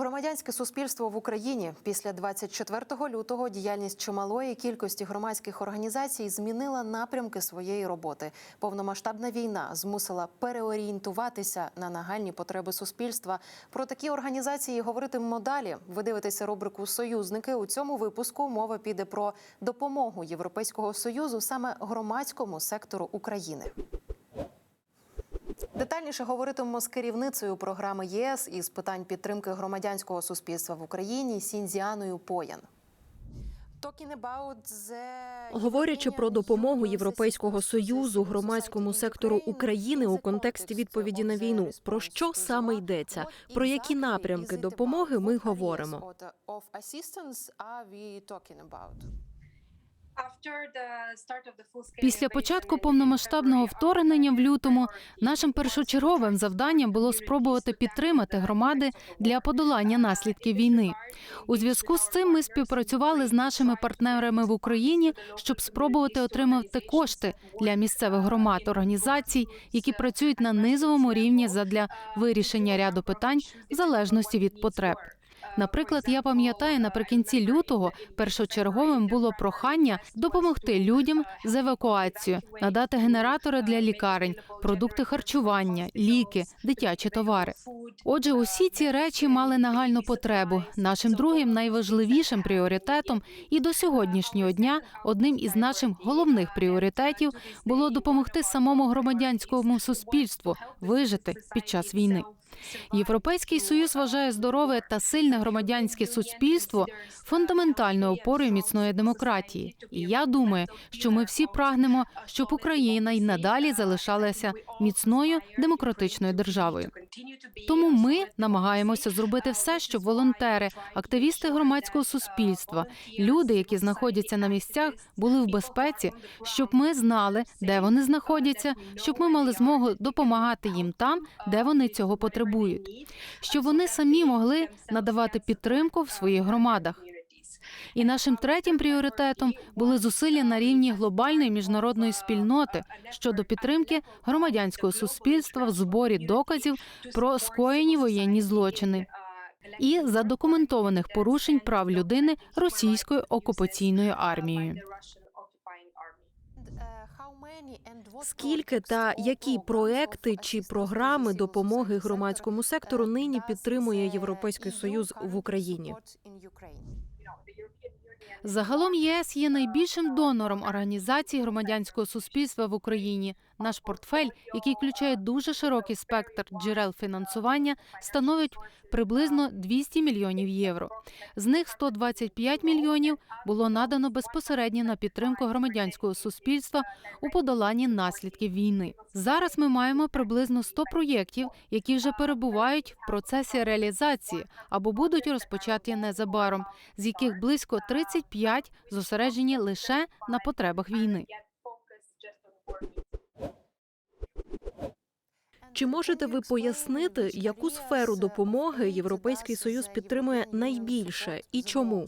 Громадянське суспільство в Україні після 24 лютого діяльність чималої кількості громадських організацій змінила напрямки своєї роботи. Повномасштабна війна змусила переорієнтуватися на нагальні потреби суспільства. Про такі організації говоритимемо далі. Ви дивитеся рубрику Союзники. У цьому випуску мова піде про допомогу Європейського союзу саме громадському сектору України. Детальніше говоритимемо з керівницею програми ЄС із питань підтримки громадянського суспільства в Україні Сінзіаною Поян. Говорячи про допомогу Європейського союзу громадському сектору України у контексті відповіді на війну, про що саме йдеться? Про які напрямки допомоги ми говоримо? Після початку повномасштабного вторгнення в лютому нашим першочерговим завданням було спробувати підтримати громади для подолання наслідків війни. У зв'язку з цим ми співпрацювали з нашими партнерами в Україні, щоб спробувати отримати кошти для місцевих громад організацій, які працюють на низовому рівні задля вирішення ряду питань в залежності від потреб. Наприклад, я пам'ятаю, наприкінці лютого першочерговим було прохання допомогти людям з евакуацією, надати генератори для лікарень, продукти харчування, ліки, дитячі товари. Отже, усі ці речі мали нагальну потребу. Нашим другим найважливішим пріоритетом і до сьогоднішнього дня одним із наших головних пріоритетів було допомогти самому громадянському суспільству вижити під час війни. Європейський союз вважає здорове та сильне громадянське суспільство фундаментальною опорою міцної демократії. І я думаю, що ми всі прагнемо, щоб Україна й надалі залишалася міцною демократичною державою. Тому ми намагаємося зробити все, щоб волонтери, активісти громадського суспільства, люди, які знаходяться на місцях, були в безпеці, щоб ми знали, де вони знаходяться, щоб ми мали змогу допомагати їм там, де вони цього потребують, щоб вони самі могли надавати підтримку в своїх громадах. І нашим третім пріоритетом були зусилля на рівні глобальної міжнародної спільноти щодо підтримки громадянського суспільства в зборі доказів про скоєні воєнні злочини і задокументованих порушень прав людини російською окупаційною армією. Скільки та які проекти чи програми допомоги громадському сектору нині підтримує Європейський союз в Україні? Загалом ЄС є найбільшим донором організації громадянського суспільства в Україні. Наш портфель, який включає дуже широкий спектр джерел фінансування, становить приблизно 200 мільйонів євро. З них 125 мільйонів було надано безпосередньо на підтримку громадянського суспільства у подоланні наслідків війни. Зараз ми маємо приблизно 100 проєктів, які вже перебувають в процесі реалізації або будуть розпочаті незабаром, з яких близько 35 зосереджені лише на потребах війни. Чи можете ви пояснити, яку сферу допомоги Європейський союз підтримує найбільше і чому?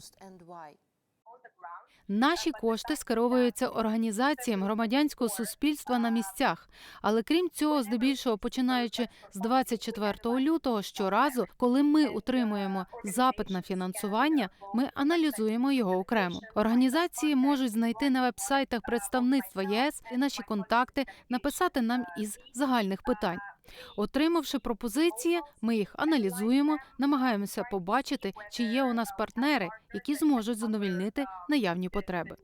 Наші кошти скеровуються організаціям громадянського суспільства на місцях. Але крім цього, здебільшого починаючи з 24 лютого, щоразу, коли ми отримуємо запит на фінансування, ми аналізуємо його окремо. Організації можуть знайти на вебсайтах представництва ЄС і наші контакти, написати нам із загальних питань. Отримавши пропозиції, ми їх аналізуємо, намагаємося побачити, чи є у нас партнери, які зможуть задовільнити наявні потреби.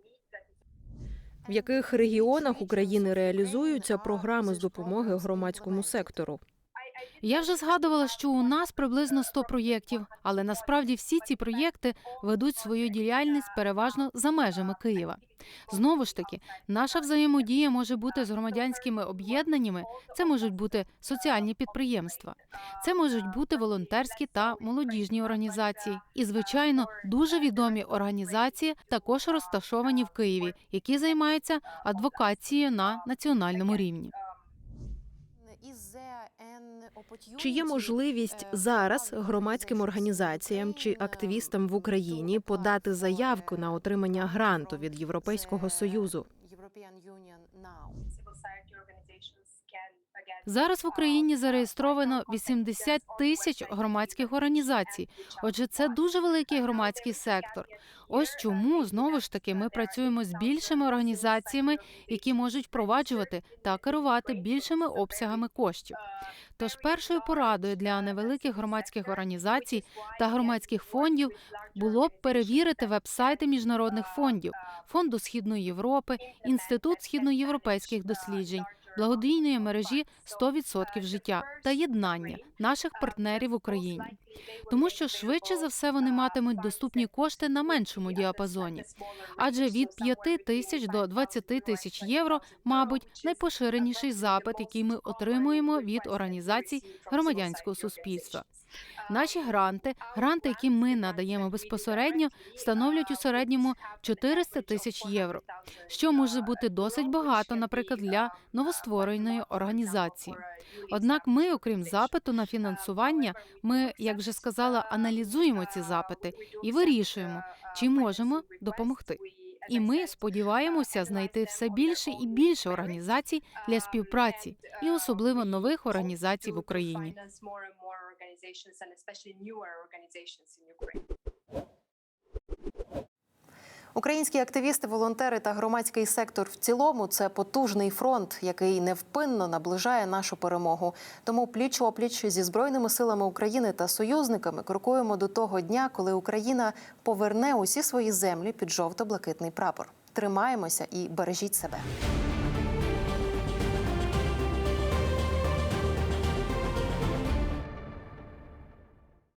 В яких регіонах України реалізуються програми з допомоги громадському сектору? Я вже згадувала, що у нас приблизно 100 проєктів, але насправді всі ці проєкти ведуть свою діяльність переважно за межами Києва. Знову ж таки, наша взаємодія може бути з громадянськими об'єднаннями. Це можуть бути соціальні підприємства, це можуть бути волонтерські та молодіжні організації. І, звичайно, дуже відомі організації також розташовані в Києві, які займаються адвокацією на національному рівні. Чи є можливість зараз громадським організаціям чи активістам в Україні подати заявку на отримання гранту від Європейського союзу? Зараз в Україні зареєстровано 80 тисяч громадських організацій. Отже, це дуже великий громадський сектор. Ось чому знову ж таки ми працюємо з більшими організаціями, які можуть впроваджувати та керувати більшими обсягами коштів. Тож першою порадою для невеликих громадських організацій та громадських фондів було б перевірити веб-сайти міжнародних фондів, фонду Східної Європи, Інститут східноєвропейських досліджень, благодійної мережі 100% життя та єднання наших партнерів в Україні, тому що швидше за все вони матимуть доступні кошти на меншому діапазоні. Адже від 5 тисяч до 20 тисяч євро, мабуть, найпоширеніший запит, який ми отримуємо від організацій громадянського суспільства. Наші гранти, гранти, які ми надаємо безпосередньо, становлять у середньому 400 тисяч євро, що може бути досить багато, наприклад, для новоствореної організації. Однак, ми, окрім запиту на фінансування, ми, як вже сказала, аналізуємо ці запити і вирішуємо, чи можемо допомогти. І ми сподіваємося знайти все більше і більше організацій для співпраці, і особливо нових організацій в Україні. Українські активісти, волонтери та громадський сектор в цілому це потужний фронт, який невпинно наближає нашу перемогу. Тому пліч опліч зі збройними силами України та союзниками крокуємо до того дня, коли Україна поверне усі свої землі під жовто-блакитний прапор. Тримаємося і бережіть себе.